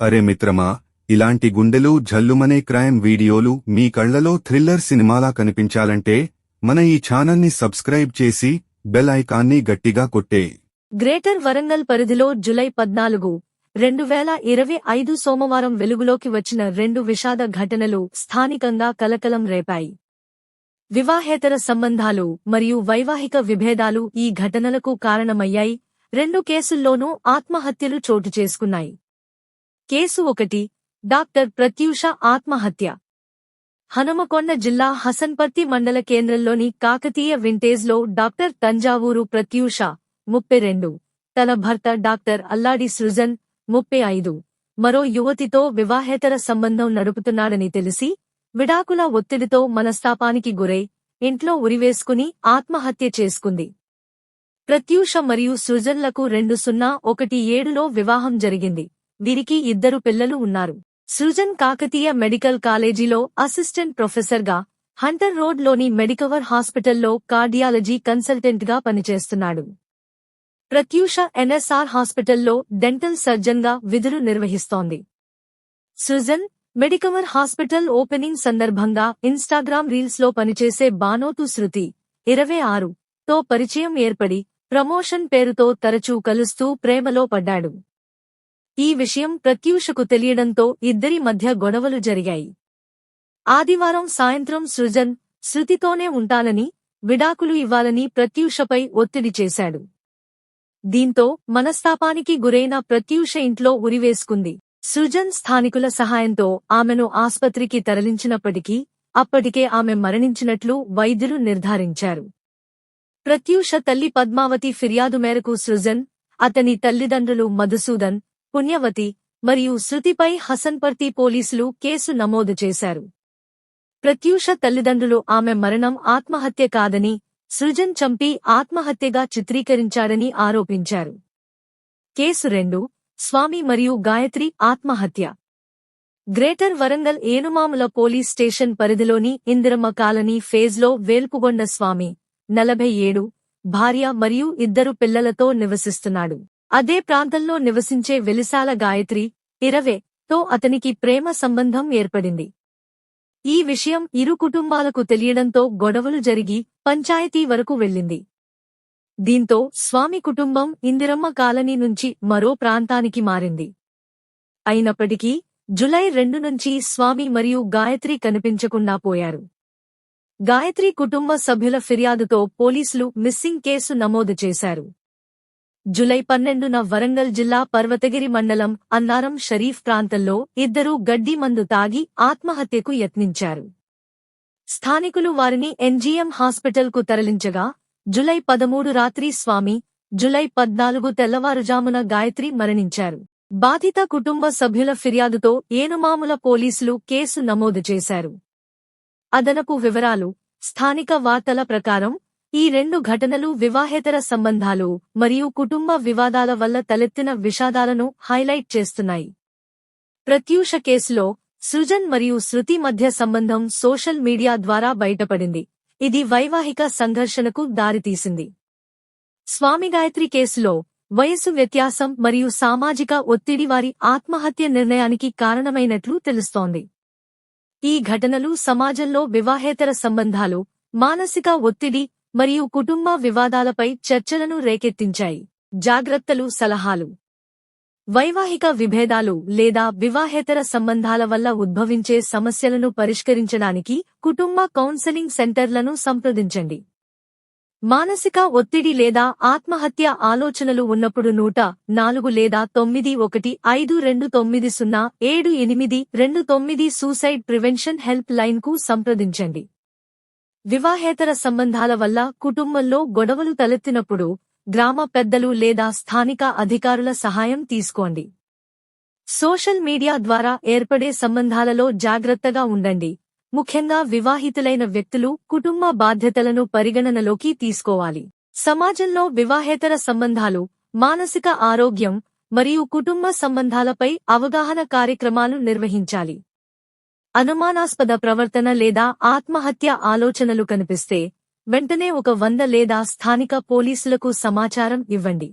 అరే మిత్రమా ఇలాంటి గుండెలు జల్లుమనే క్రైమ్ వీడియోలు మీ కళ్ళలో థ్రిల్లర్ సినిమాలా కనిపించాలంటే మన ఈ ఛానల్ని సబ్స్క్రైబ్ చేసి బెల్ ఐకాన్ని గట్టిగా కొట్టే. గ్రేటర్ వరంగల్ పరిధిలో జులై పద్నాలుగు రెండు వేల ఇరవై ఐదు సోమవారం వెలుగులోకి వచ్చిన రెండు విషాద ఘటనలు స్థానికంగా కలకలం రేపాయి. వివాహేతర సంబంధాలు మరియు వైవాహిక విభేదాలు ఈ ఘటనలకు కారణమయ్యాయి. రెండు కేసుల్లోనూ ఆత్మహత్యలు చోటు చేసుకున్నాయి. కేసు ఒకటి. డాక్టర్ ప్రత్యూష ఆత్మహత్య. హనుమకొండ జిల్లా హసన్పర్తి మండల కేంద్రంలోని కాకతీయ వింటేజ్లో డాక్టర్ తంజావూరు ప్రత్యూష ముప్పై రెండు. తన భర్త డాక్టర్ అల్లాడి సృజన్ ముప్పై ఐదు. మరో యువతితో వివాహేతర సంబంధం నడుపుతున్నాడని తెలిసి విడాకుల ఒత్తిడితో మనస్తాపానికి గురై ఇంట్లో ఉరివేసుకుని ఆత్మహత్య చేసుకుంది. ప్రత్యూష మరియు సృజన్లకు రెండు సున్నా ఒకటి ఏడులో వివాహం జరిగింది. వీరికి ఇద్దరు పిల్లలు ఉన్నారు. సృజన్ కాకతీయ మెడికల్ కాలేజీలో అసిస్టెంట్ ప్రొఫెసర్గా హంటర్ రోడ్లోని మెడికవర్ హాస్పిటల్లో కార్డియాలజీ కన్సల్టెంట్గా పనిచేస్తున్నాడు. ప్రత్యూష ఎన్ఎస్ఆర్ హాస్పిటల్లో డెంటల్ సర్జన్గా విధులు నిర్వహిస్తోంది. సృజన్ మెడికవర్ హాస్పిటల్ ఓపెనింగ్ సందర్భంగా ఇన్స్టాగ్రామ్ రీల్స్లో పనిచేసే బానోతు శృతి ఇరవై ఆరు తో పరిచయం ఏర్పడి ప్రమోషన్ పేరుతో తరచూ కలుస్తూ ప్రేమలో పడ్డాడు. ఈ విషయం ప్రత్యూషకు తెలియడంతో ఇద్దరి మధ్య గొడవలు జరిగాయి. ఆదివారం సాయంత్రం సృజన్ శృతితోనే ఉంటానని విడాకులు ఇవ్వాలని ప్రత్యూషపై ఒత్తిడి చేశాడు. దీంతో మనస్తాపానికి గురైన ప్రత్యూష ఇంట్లో ఉరివేసుకుంది. సృజన్ స్థానికుల సహాయంతో ఆమెను ఆస్పత్రికి తరలించినప్పటికీ అప్పటికే ఆమె మరణించినట్లు వైద్యులు నిర్ధారించారు. ప్రత్యూష తల్లి పద్మావతి ఫిర్యాదు మేరకు సృజన్ అతని తల్లిదండ్రులు మధుసూదన్ పుణ్యవతి మరియు శృతిపై హసన్పర్తి పోలీసులు కేసు నమోదు చేశారు. ప్రత్యూష తల్లిదండ్రులు ఆమె మరణం ఆత్మహత్య కాదని సృజన్ చంపి ఆత్మహత్యగా చిత్రీకరించాడని ఆరోపించారు. కేసు రెండు స్వామి మరియు గాయత్రి ఆత్మహత్య. Greater Warangal Enumamula police station పరిధిలోని ఇందిరమ్మ కాలనీ ఫేజ్లో వేల్పుగొండ స్వామి నలభై ఏడు భార్య మరియు ఇద్దరు పిల్లలతో నివసిస్తున్నాడు. అదే ప్రాంతంలో నివసించే వెలిసాల గాయత్రి ఇరవే తో అతనికి ప్రేమ సంబంధం ఏర్పడింది. ఈ విషయం ఇరు కుటుంబాలకు తెలియడంతో గొడవలు జరిగి పంచాయతీ వరకు వెళ్ళింది. దీంతో స్వామి కుటుంబం ఇందిరమ్మ కాలనీ నుంచి మరో ప్రాంతానికి మారింది. అయినప్పటికీ జులై రెండు నుంచి స్వామి మరియు గాయత్రి కనిపించకుండా పోయారు. గాయత్రి కుటుంబ సభ్యుల ఫిర్యాదుతో పోలీసులు మిస్సింగ్ కేసు నమోదు చేశారు. జులై పన్నెండున వరంగల్ జిల్లా పర్వతగిరి మండలం అన్నారం షరీఫ్ ప్రాంతంలో ఇద్దరూ గడ్డి మందు తాగి ఆత్మహత్యకు యత్నించారు. స్థానికులు వారిని ఎన్జీఎం హాస్పిటల్కు తరలించగా జులై పదమూడు రాత్రి స్వామి జులై పద్నాలుగు తెల్లవారుజామున గాయత్రి మరణించారు. బాధిత కుటుంబ సభ్యుల ఫిర్యాదుతో ఏనుమాముల పోలీసులు కేసు నమోదు చేశారు. అదనపు వివరాలు స్థానిక వార్తల ప్రకారం ఈ రెండు ఘటనలు వివాహేతర సంబంధాలు మరియు కుటుంబ వివాదాల వల్ల తలెత్తిన విషాదాలను హైలైట్ చేస్తున్నాయి. ప్రత్యూష కేసులో సృజన్ మరియు శృతి మధ్య సంబంధం సోషల్ మీడియా ద్వారా బయటపడింది. ఇది వైవాహిక సంఘర్షణకు దారితీసింది. స్వామి గాయత్రి కేసులో వయసు వ్యత్యాసం మరియు సామాజిక ఒత్తిడి వారి ఆత్మహత్య నిర్ణయానికి కారణమైనట్లు తెలుస్తోంది. ఈ ఘటనలు సమాజంలో వివాహేతర సంబంధాలు మానసిక ఒత్తిడి మరియు కుటుంబ వివాదాలపై చర్చలను రేకెత్తించాయి. జాగ్రత్తలు సలహాలు. వైవాహిక విభేదాలు లేదా వివాహేతర సంబంధాల వల్ల ఉద్భవించే సమస్యలను పరిష్కరించడానికి కుటుంబ కౌన్సెలింగ్ సెంటర్లను సంప్రదించండి. మానసిక ఒత్తిడి లేదా ఆత్మహత్య ఆలోచనలు ఉన్నప్పుడు నూట నాలుగు లేదా తొమ్మిది ఒకటి ఐదు రెండు తొమ్మిది సున్నా ఏడు ఎనిమిది రెండు తొమ్మిది సూసైడ్ ప్రివెన్షన్ హెల్ప్ లైన్కు సంప్రదించండి. వివాహేతర సంబంధాల వల్ల కుటుంబంలో గొడవలు తలెత్తినప్పుడు గ్రామ పెద్దలు లేదా స్థానిక అధికారుల సహాయం తీసుకోండి. సోషల్ మీడియా ద్వారా ఏర్పడే సంబంధాలలో జాగ్రత్తగా ఉండండి. ముఖ్యంగా వివాహితులైన వ్యక్తులు కుటుంబ బాధ్యతలను పరిగణనలోకి తీసుకోవాలి. సమాజంలో వివాహేతర సంబంధాలు మానసిక ఆరోగ్యం మరియు కుటుంబ సంబంధాలపై అవగాహన కార్యక్రమాలు నిర్వహించాలి. అనుమానాస్పద ప్రవర్తన లేదా ఆత్మహత్య ఆలోచనలు కనిపిస్తే వెంటనే ఒక వంద లేదా స్థానిక పోలీసులకు సమాచారం ఇవ్వండి.